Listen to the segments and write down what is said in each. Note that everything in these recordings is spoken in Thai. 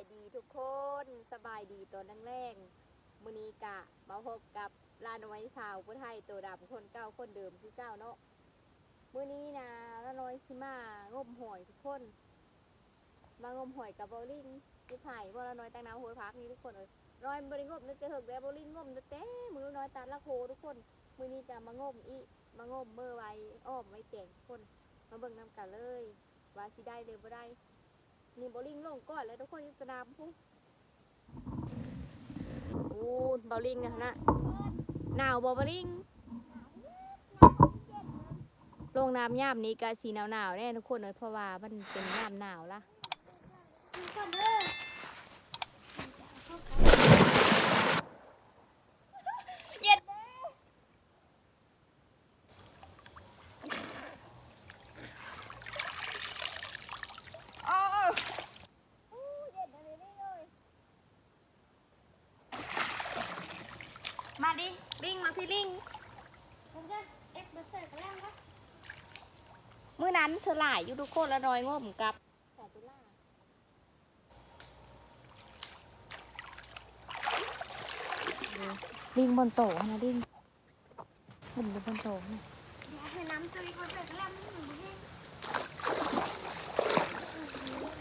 ายดีทุกคนสบายดีตอนแรงๆมื้อนี้กะมาพบกับลาน้อยสาวผู้ไทยตัวดำคนเก่าคนเดิมคือเก่าเนาะมื้อนี้นะลาน้อยสิมางมหอยทุกคน มางมหอยกับโบลิ่งที่ไผ่บ่ละน้อยตั้งน้ำหัวพักนี่ทุกคนเอ้ยน้อยบริงมนึกจะเหิกแล้วโบลิ่งงมนึกแต่มือน้อยตาละโคทุกคน มื้อนี้จะมางมอีมางมเมื่อไว้อ้อมไว้แต่งทุกคน มาเบิ่งนำกันเลย ว่าสิได้หรือบ่ได้ นี่บอลิงลงก่อนแล้วทุกคนอยุสนามพุ่งโอ้บอลลิงนะนะหนาวบ่บอลลิงลงน้ำย่ามนี้ก็สีหนาวหนาวๆแน่ทุกคนเลยเพราะว่ามันเป็นย่ามหนาวละเย็นอ้าวอู้เย็นอะไรนี่เลย มาดิ ลิงมาพี่ลิงผมจะเอ็กซ์เบอร์เซอร์กันแล้วครับมื้อนั้นสลายอยู่ทุกคนแล้วน้อยงมกับแต่ตุลาลิงบนโตะนะลิงผมบนโตะนะเดี๋ยวให้น้ำตุยเขาเสร็จแล้วมันหนูเฮง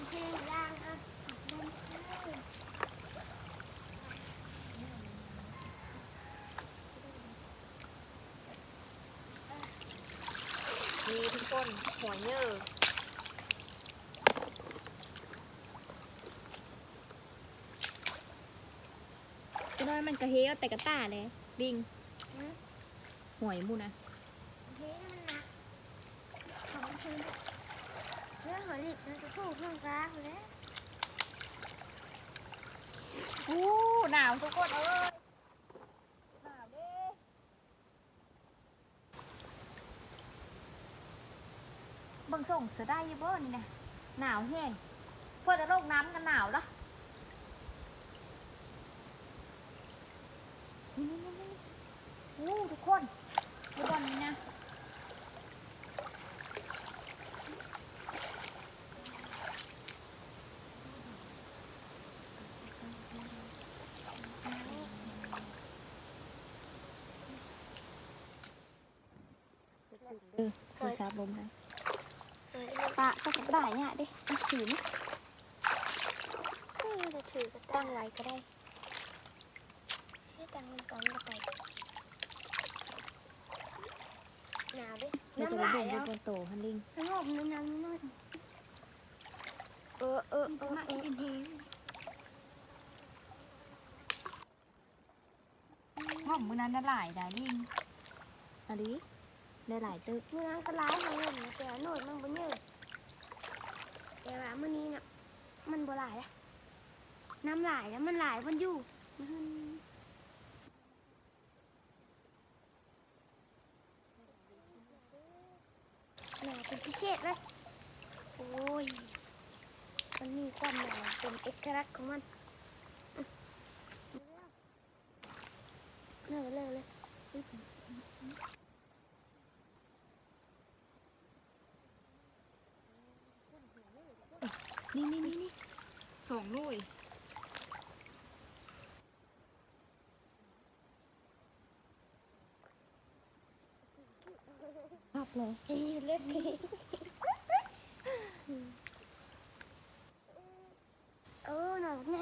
เฮงย่างอะเดินเลย มีทุกคนหัวเยอะจะน้อยมันกระเฮียวแต่กระตาเลยลิงหวยมูนะเฮ้ยมันหนักของมันคือเรื่องหัวหลิบมันจะถูกเรื่องรักแล้วอู้หนาวทุกคนเอ้ยหนาวเด้ เบิ่งส่งเสือได้อยี่เบ้นี่นะหนาวแห้งเพื่อจะโลกน้ำกันหนาวละนี่นี่นี่นี่อู้ทุกคนดูบอลนี้นะเออโทรศัพท์ลมนะ ปะก็ได้เนี่ยดิเอาถือไหมจะถือกระตั้งไว้ก็ได้ ให้ตังมันก่อนจะไปหนาวดิเดี๋ยวจะน้ำไปลายเบิ่งแล้วดูบนโตฮันลิงน้ำลมน้ำน้ำน้ำเออเออเออมาอีกทีห้องมือนั้นได้หลายได้ลิงอันนี้ได้หลายตึกมื่อนั้นก็ร้ายของผมนะแต่โน่นมันบ่เยอะ แต่ว่ามื่อนี้น่ะมันบ่หลายแล้วน้ำหลายแล้วมันหลายมันอยู่มันหนาเป็นพิเศษเลยโอ้ยมันมีความหนาเป็นเอกลักษณ์ของมันอะเลิกเลยเลย นี่นี่นี่นี่สองลุยชอบเลยเห็นอยู่เล็กเออหน่อยไง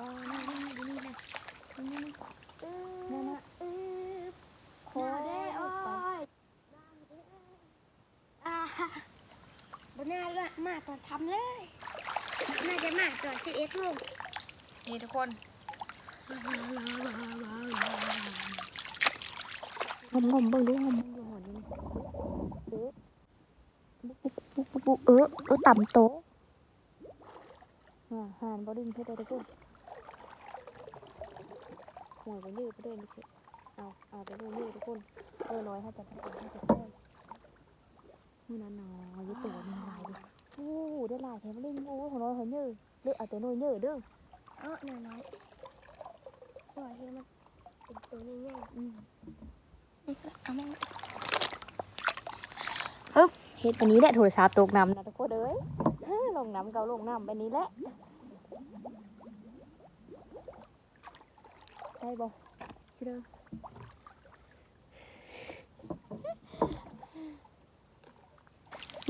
อ๋อนี่นี่นี่นี่นะนี่นี่นั่นน่ะ โคเด้โอ้ยอ่าบนหน้าละมาตอน ทำเลยน่าจะมาตอนสิเอ็ดโมงนี่ทุกคนงมงมเบิ่งดูงมอยู่หอนนี่เออปุ๊บปุ๊บปุ๊บปุ๊บเออเออต่ำโตะอ่าหานบอดิ้งเพื่อได้ทุกคนหวยไปยืดไปด้วยนี่สิเอาเอาไปด้วยยืดทุกคนเออร้อยให้แต่ให้แต่ให้แต่แค่นี่นั่นนอยี่ตัวมันลายดิ โอ้ได้ลายแถมลิงโอ้ของน้อยหให้เยอะหรือเอาตัวน้อยเยอะเด้อเออน้อยน้อยๆปล่อยให้มันเป็นตัวใหญ่อืมๆเอามาเฮ็ดอันนี้แหละโทรศัพท์ตกน้ำนะทุกคนเอ้ยฮ่าลงน้ำเกาลงน้ำไปนี้แหละได้บ่ชิเด้อ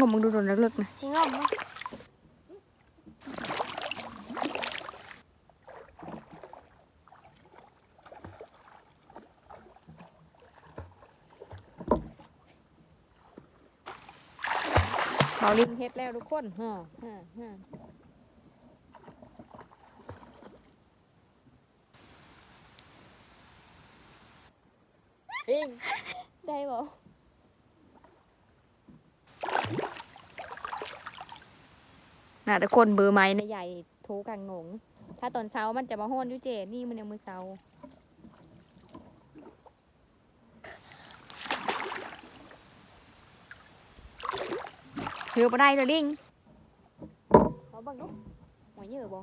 งมมึงดูโดนลึกๆนะทิ้งเอามาเบาลิงเฮ็ดแล้วทุกคนฮ่าฮ่าฮ่าลิงได้บ่ น่ะทุกคนเบอร์ไม้นะใหญ่โทรกลางหนง ถ้าตอนเช้ามันจะมาห้อนยุเจนี่มันยังมือเช้าเรือบ่ได้เลยลิงเขาบังลูกหอยเหยื่อบ่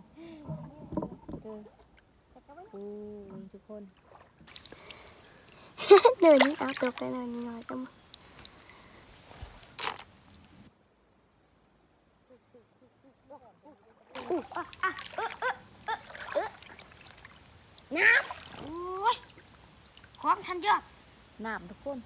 เออโอ้ทุกคน เดินนี่เอาตัวไปหน่อยน้อยๆก็มา อุ๊อะอะเออเออเออเออน้ำโอ้ยความชันยอดน้ำทุกคน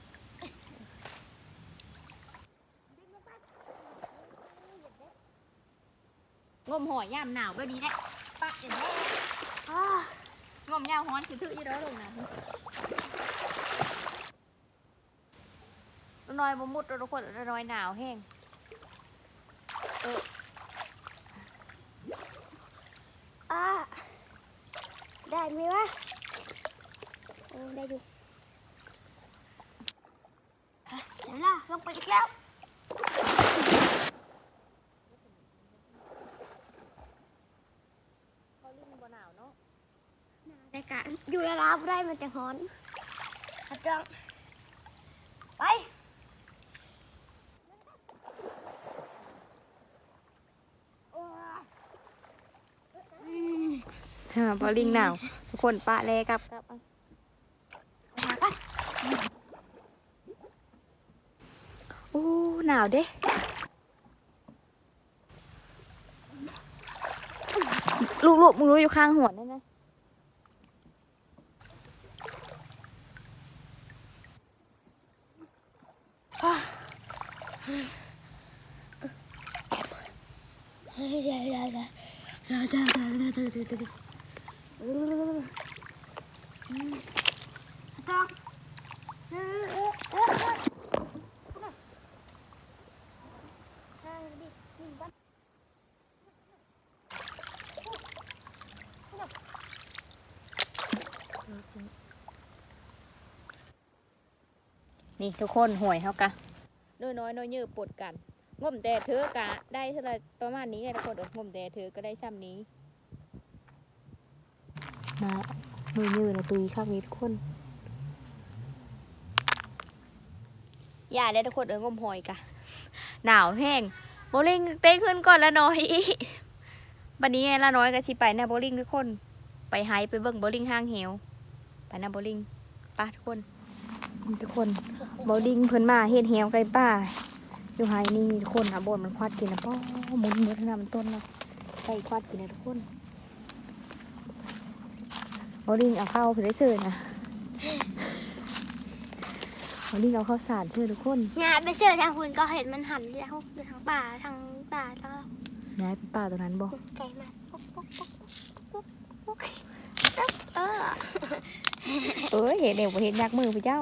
งมหอยยามหนาวก็ดีแหละปะเดี๋ยวแม่อ่างมยามฮ้อนคือถือยี่ร้อลงน้ำน้อยบ่มุดทุกคนน้อยหนาวแห้งเอ่ ได้ไหมวะเออได้อยู่อะเดี๋ยวล่ะลงไปอีกแล้วเขาลิ้นบ่หนาวเนาะได้กะอยู่แล้วลาบ่ได้มันจะฮ้อนขัดจังไปฮะพอลิงหนาวทุก คนปะแลกลับกลับเอาหากันอู้หนาวเด้ลูกๆมึงรู้อยู่ข้างหัวนั่นนะเฮ้ยเดี๋ยวเดี๋ยวเดี๋ยวเดี๋ยวเดี๋ยวเดี๋ยวเดี๋ยวเดี๋ยวเดี๋ยวเดี๋ยวอืมขัดจังเออเออเออเออนั่งดินี่บ้าน นี่ทุกคนห่วยเฮากะน้อยน้อยน้อยเยอะปวดกันงมแต่เธอกะ ได้เท่าไหรประมาณนี้ไงทุกคนเอองมแต่เธอก็ได้ซ้ำนี้มาน้อยเยอะนะตุยข้างนี้ทุกคนอย่าเลยทุกคนเอองมหอยกะหนาวแห้งโบลิ่งเต้นขึ้นก่อนละน้อยวันนี้ละน้อยก็สิไปนะโบลิ่งทุกคน ไปไฮไปเบิ่งโบลิ่งห้างเหวไปนะโบลิ่งไป้าทุกคนนี่ ทุกคนโบลิ่งเพิ่นมาเฮ็ดเหวไกลป้า อยู่ไฮนี่ทุกคนนะบนมันควัดกินนะป้อหมุนหมุนนะมันต้นนะไก่ควัดกินนะทุกคนโบลิ่งเอาเข้าไปได้เชิญนะโบลิ่งเอาเข้าวสารเชิญทุกคนเนี่ยไปเชื่อทางคุณก็เห็นมันหันแล้วอยู่ทางป่าทางป่าแล้วย้ายไปป่าตัวนั้นบ่ไก่มาปุ๊กปุ๊กปุ๊กปุ๊กปุ๊กเออเอ้ยเห็นเดี๋ยวบ่เห็นยักมือพี่เจ้า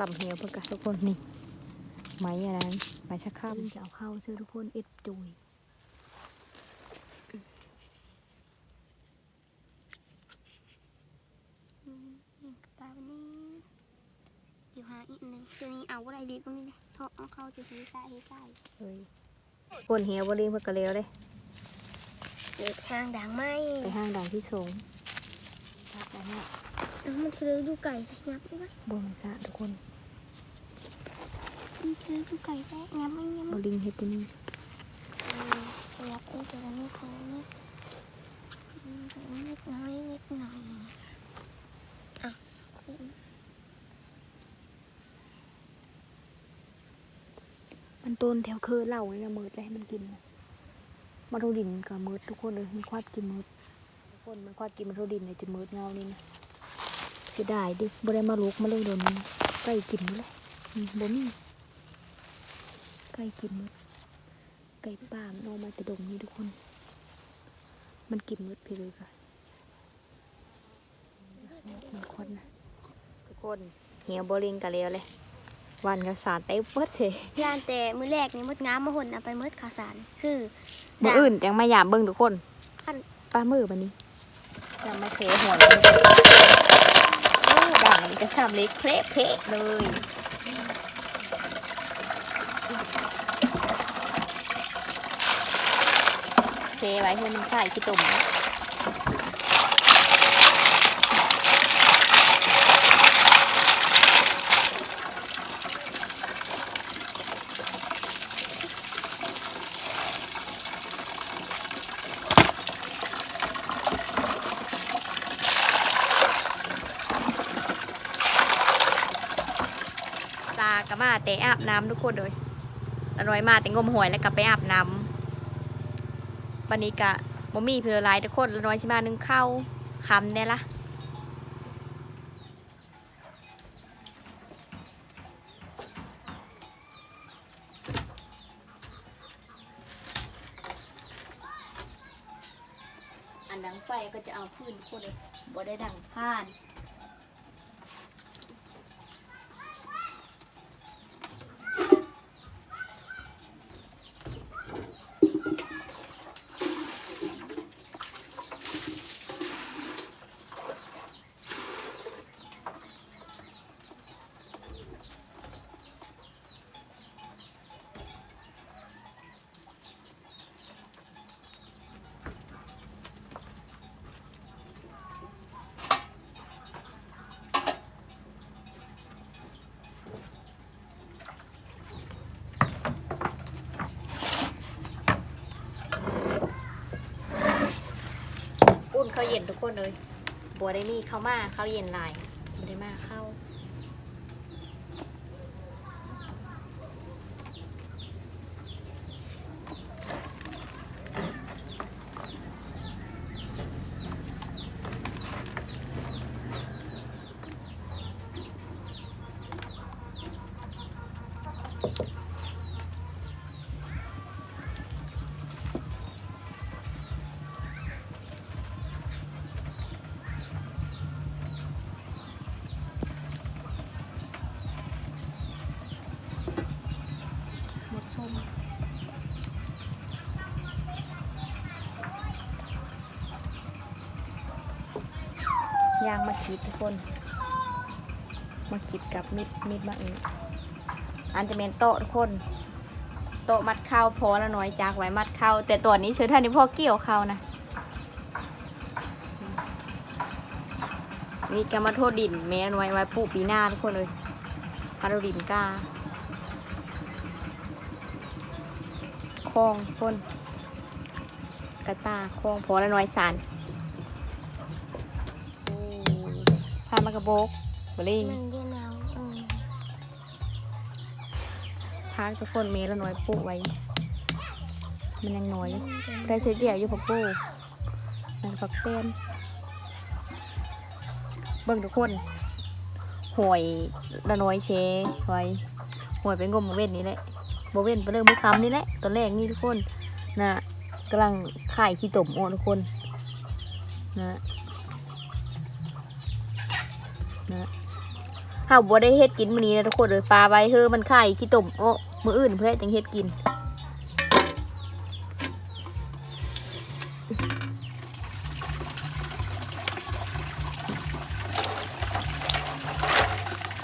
ลำเหี่ยวเพื่อกะทุกคนนี่ไม้อะไรนั้นไม้ชักข้ามจะเอาเข้าเชื่อทุกคนเอ็ดจุยตาวันนี้อยู่หาอีกหนึ่งตัวนี้เอาอะไรดีตรงนี้เลยทอเอาเข้าจะทีใส่ให้ใส่เฮ้ยคนเหี่ยวบริเพื่อกะเลวเลยเกิดทางด่างไหมไปห้างดังที่สงทักไปเนี่ยเอ้า มันคือดูไก่ยักษ์ด้วยบวมสะทุกคนมันคือผู้ไก่แท้งับไม่งับบ่ลิงเฮ็ดตัวนี้ขยับเองตัวนี้โค้งนิดนิดน้อยนิดหน่อยอะมันต้นแถวคือเหล่านี่นะมืดเลยให้มันกินมาโรดินกับมืดทุกคนเลยมันควาดกินมืดทุกคนมันควาดกินมาโรดินเลยจะมืดเงานี่นะ เสียดายดิบ่ได้มาลุกมาเลยโดนมันใกล้กินนี่แหละอืมบ่มีใกล้กินมืดไก่ป่ามันออกมาแต่ดงนี่ทุกคน มันกินมืดไปเลยค่ะมันควันนะทุกคนเหี่ยวบ่ลิงกันแล้วเลย วันกับสารเต็มเปิดเถยานแต่มือแรกนี่มดงามมาหนเอาไปมดข่าวสารคือมืออื่นจังมายามเบิ่งทุกคนอันป้ามือบันนี้ยังมาเทหัว ด่างมันก็ทำเล็กเพละเพะเลย เซไว้ให้มันใส่ขี้ตุ่มนะตากะมา แต่อาบน้ำทุกคนเลยอร่อยมาแต่งมหวยแล้วก็ไปอาบน้ำวันนี้กะบ่มี่เพื่อหลายทุกคนละน้อยชิมานึ่งข้าวคำเนี่ยละอันดังไฟก็จะเอาพื้นคนเลยบ่ได้ดังผ่านุ่นข้าวเย็นทุกคนเลยบัวได้มีข้าวมาข้าวเย็นลายบัวได้มาเข้า วหมยางมาคิดทุกคน มาคิดกับมิดมิดมาเองอันจะเป็นโต๊ะทุกคน โต๊ะมัดเข้าพอแล้วน้อยจากไว้มัดเข้า แต่ตัวนี้เชื้อท่านนี้พ่อเกี่ยวเข้านะ นี่แกมาโทษดินแม่นไว้ไว้ปลูกปีหน้าทุกคนเลยมาโทษดินก้า คลองคนกระตาคลองพอล้วน้อยสารพามากระโบกบลิงมันเดียวเอาเออพาทุกคนเมล้วน้อยปลูกไว้ มันยังน้อยได้เสียเดียวอยู่พักปูนั่นพักเป็นเบิ่งทุกคนหวยละน้อยเชไว้หวยไปงมมเว้นนี่แหละ บเว้นไปเริ่มมือคำนี่แหละตอนแรกนี่ทุกคนนะกำลังขายขี้ตมโอ้ทุกคนนะนะถ้าบัวได้เฮ็ดกินมื้อนี้นะทุกคนเลยปลาไว้เฮ้อมันขายขี้ตมโอ้มืออื่นเพื่อจังเฮ็ดกิน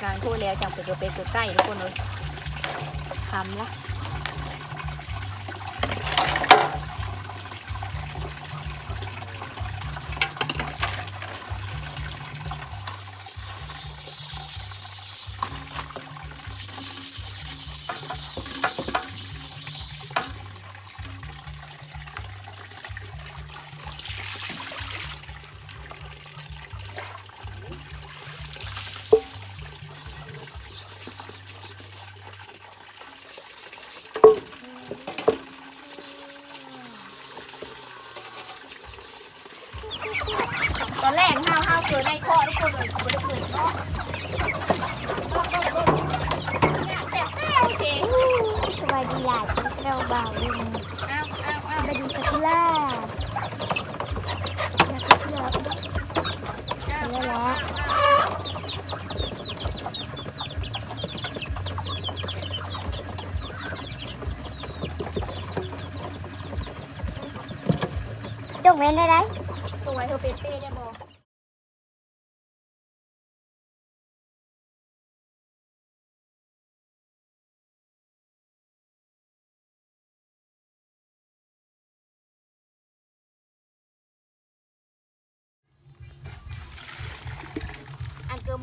การพูดแล้วจังไปเกลือเป็ดเกลือไก่ทุกคนเลย ทำละ ตอนแรกห้าวห้าวเกิดในข้อทุกคนเลยบ่ได้เกิดเนาะเนี่ยแซ่บแซ่บเจ๋งสบายดีหลายเราเบาเลยอ้าวอ้าวอ้าวบายดีสักล่ากล่าอ้าวแล้วอ้าวแล้วจงเว้นได้ไหม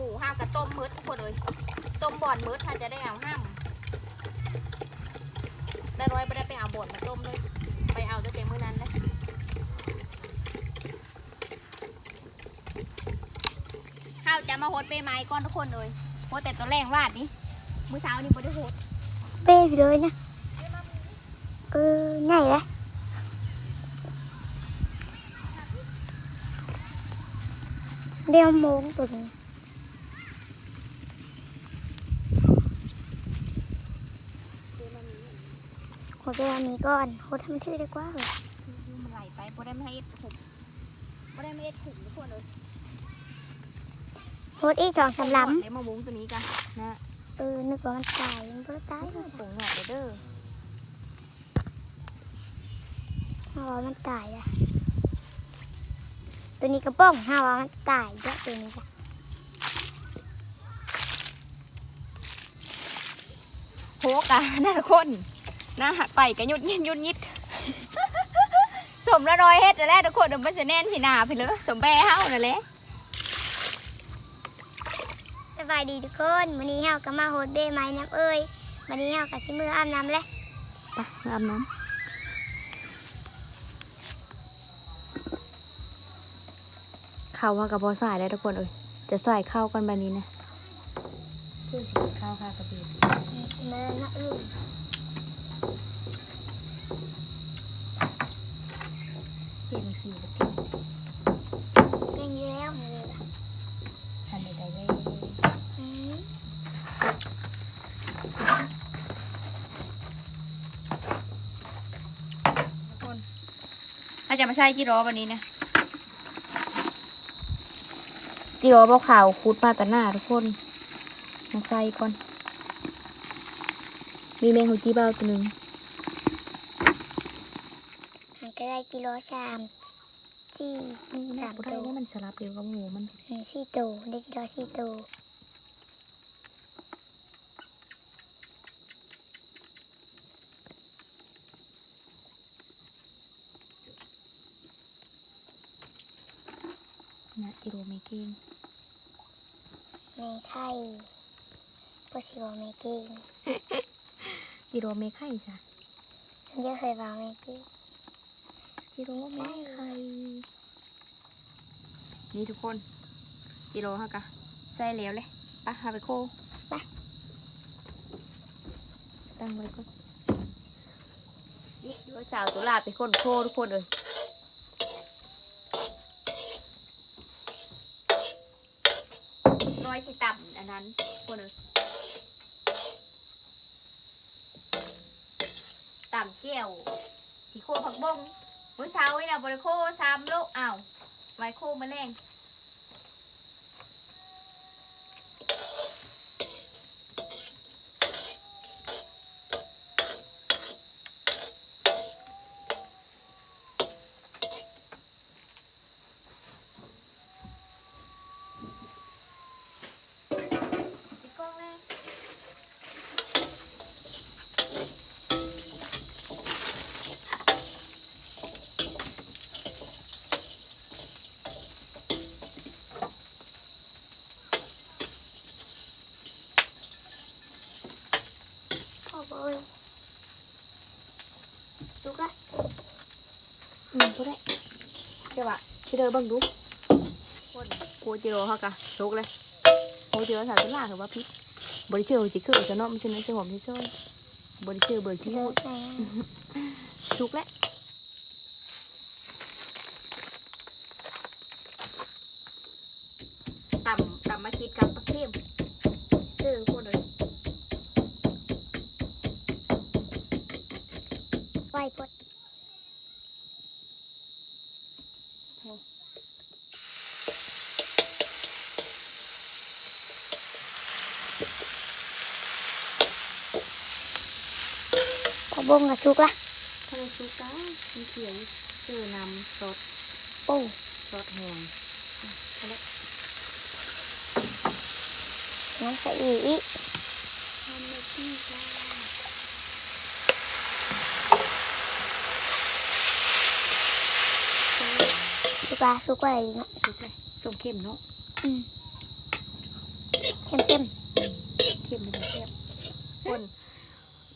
ูห้ามกับต้มมืดทุกคนเลยต้มบ่อนมืดถ้าจะได้เอาห้ามได้ร้อยไม่ได้ไปเอาบ่อนมาต้มเลยไปเอาตั้งแต่มื้อนั้นเลยข้าวจะมาโฮดเป้ไม้ก้อนทุกคนเลยโฮดแต่ตัวแรงวาดนี้มื้อเช้านี้บ่ได้โฮดเป้ไปเลยนะเออง่ายเลยเดี๋ยวโมงตัวนี้ หัวเวลานี้ก่อนโหทำทื่อดีกว่าเหรอมันไหลไปบ่ได้ไม่ให้เอ็ดถุงบ่ได้ไม่ให้เอ็ดถุงทุกคนเลยโหดอีกสองสามลเดี๋ยวมาวุ้งตัวนี้กันนะำเออนึกว่ามันตายมันก็ตายผงหน่อยเด้อห้าว่ามันตายอะตัวนี้กระป้องห้าว่ามันตายเยอะตัวนี้จ้ะโหกะนั่นคน นะไปกะยุดยิดยุดยิดสมละร้อยเฮ็ดแล้วทุกคนเดี๋ยวมันจะแน่นที่หน้าไปเลยสมแบเฮานั่นแหละสบายดีทุกคนวันนี้เฮาก็มาโหดเบ้ไม้น้ำเอ้ยวันนี้เฮาก็ชิมืออาบน้ำเลยไปอาบน้ำข้าวว่ากับบอสายได้ทุกคนเอ้ยจะใส่ข้าวกันแบบนี้นะเพื่อสีข้าวค่ะกระเบียมานะลูก ใส่จีโร่วันนี้นะจีโร่เบาขาวคูดมาแต่หน้าทุกคนมาใส่ก่อน มีแมงหูจีเบ้าตัวหนึ่งมันก็ได้กิโลชามสี่สามบ่ตัได้วเนี่ยมันสลับเดียวกับหมูมันอืมสี่ตัวได้กิโลสี่ตัว จีโร่ไม่เก่งไม่ไข่ก็สิบอกไม่เก่งจีโร่ไม่ไข่จ้ะมันจะเคยบอกไม่เก่งจีโร่ไม่ไข่นี่ทุกคนจีโร่ฮะกะใส่แล้วเลยไปหาไปโคไปตั้งไว้ก่อนนี่ดูสาวตุลาไปคนโคทุกคนเลย อยสิต่ำอันนั้นคนนึงต่ำเกี่ยวที่โคผักบงมื้อเช้าไว้นะบริโคสามโลอ้าวไว้โคมาแรงปิดกล้องแม่ พ่อบอกเลยสุกละ อืมก็ได้เดี๋ยว อะชิเดอร์เบังดูคนโคจิโร่เขากะสุกเลยโคจิโร่สาวตุลาคือว่าพริกบริเชอร์จิคือจะเนาะมันจะนั่นจะหอมที่ช่วยบริเชอร์เบอร์ที่เดี๋หูยวดใส่สุกแล้วต่ำต่ำมาคิดกับปักเทียมเจอคนเลย ไฟพด พอบงกับสุกละถ้าเราสุกก็มีเขียวเจอน้ำซอ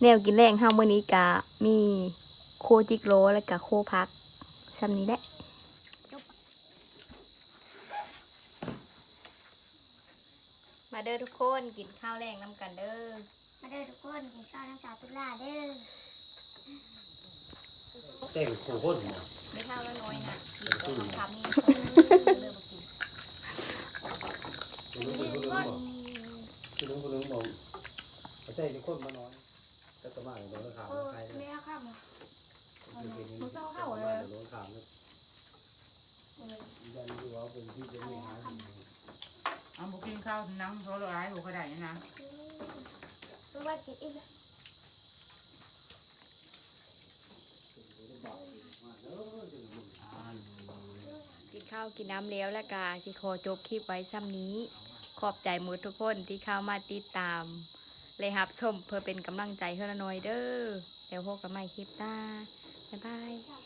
แนวกินแรงห้ามื้อนี้กะมีโคจิกโรและกะโคพักซ้ำนี้แหละมาเด้อทุกคนกินข้าวแรงน้ำกันเด้อมาเด้อทุกคนกินข้าวน้ำสาวตุลาเด้อแต่งขู่คนไม่เท่าแล้วน้อยนะกินก็ทำนี่เริ่มกินคุณลุงคุณลุงบอกคุณลุงคุณลุงบอกแต่งคนมานอน ก็จะมาโดนข่าวใครไม่เอาข้าวมามึงเศร้าเข้าเลยโดนข่าวแล้วยันดูว่าเป็นที่จะมีหาเอาบุกินข้าวน้ำเขาร้ายบุกระไดนี่นะรู้ว่ากินอีกแล้วกินข้าวกินน้ำแล้วแล้วกาสิขอจบคลิปไว้ซ้ำนี้ ขอบใจหมือทุกคนที่เข้ามาติดตาม เลยครับชมเพื่อเป็นกำลังใจให้เราหน่อยเด้อเดี๋ยวพบกันใหม่คลิปหน้าบ๊ายบาย